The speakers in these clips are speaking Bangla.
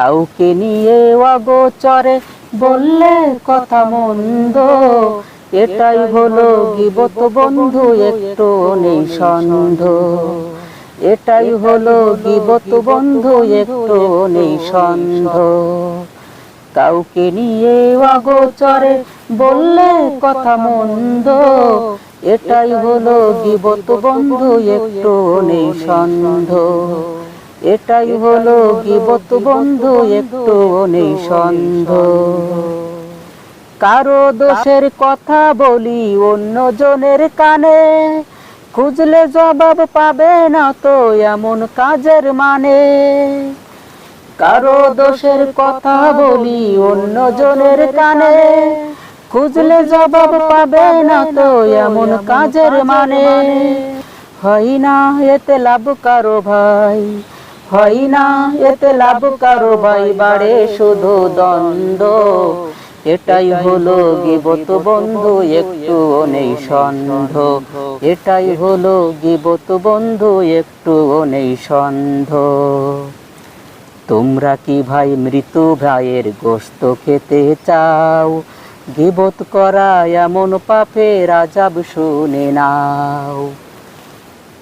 কাউকে নিয়ে অগোচরে বললে কথা মন্দ। এটাই হলো গিবত বন্ধু, একটু নেই সন্দেহ এটাই হলো গিবত বন্ধু, একটু নেই সন্দেহ কাউকে নিয়ে অগোচরে বললে কথা মন্দ। এটাই হলো গিবত বন্ধু, একটু নেই সন্দেহ এটাই হলো গিবত বন্ধু, একটু নেই সন্দেহ কারও দোষের কথা বলি অন্য জনের কানে, খুঁজলে জবাব পাবে না তো এমন কাজের মানে। কারও দোষের কথা বলি অন্য জনের কানে, খুঁজলে জবাব পাবে না তো এমন কাজের মানে। হয় না এতে লাভ কারও ভাই হয় না, এতে লাভ কারও ভাই বাড়ে শুধু দ্বন্দ্ব। এটাই হলো গিবত বন্ধু, একটু নেই সন্দেহ। এটাই হলো গিবত বন্ধু, একটু নেই সন্ধ তোমরা কি ভাই মৃত ভাইয়ের গোস্ত খেতে চাও? গিবত করা এমন পাপে রাজাব শুনে নাও।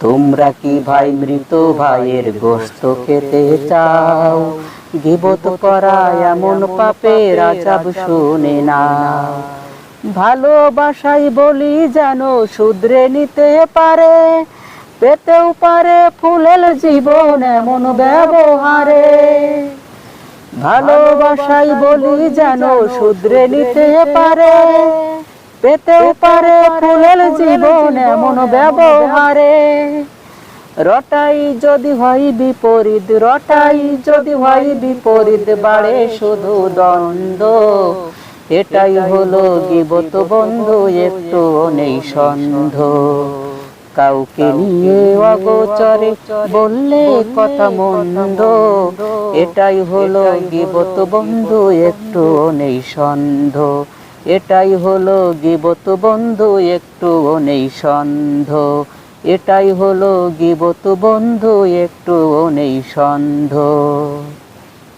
তোমরা কি ভাই মৃত ভাইয়ের গোস্ত খেতে চাও? গিবত করা এমন পাপে রাজাব শুনে না ভালোবাসাই বলি যেন শুধরে নিতে পারে, পেতেও পারে ফুলের জীবন এমন ব্যবহারে। ভালোবাসাই বলি যেন শুধরে নিতে পারে পেতেও পারে ফুলের জীবন এমন ব্যবহারে। রটাই যদি হয় বিপরীত রটাই যদি হয় বিপরীত বাড়ে শুধু দ্বন্দ্ব। এটাই হলো গিবত বন্ধু একটু নেই সন্ধ কাউকে নিয়ে অগোচরে বললে কথা মন্দ। এটাই হলো গিবত বন্ধু একটু নেই সন্দেহ। এটাই হলো গিবত বন্ধু একটু নেই সন্ধ এটাই হলো গিবত বন্ধু একটু নেই সন্দেহ।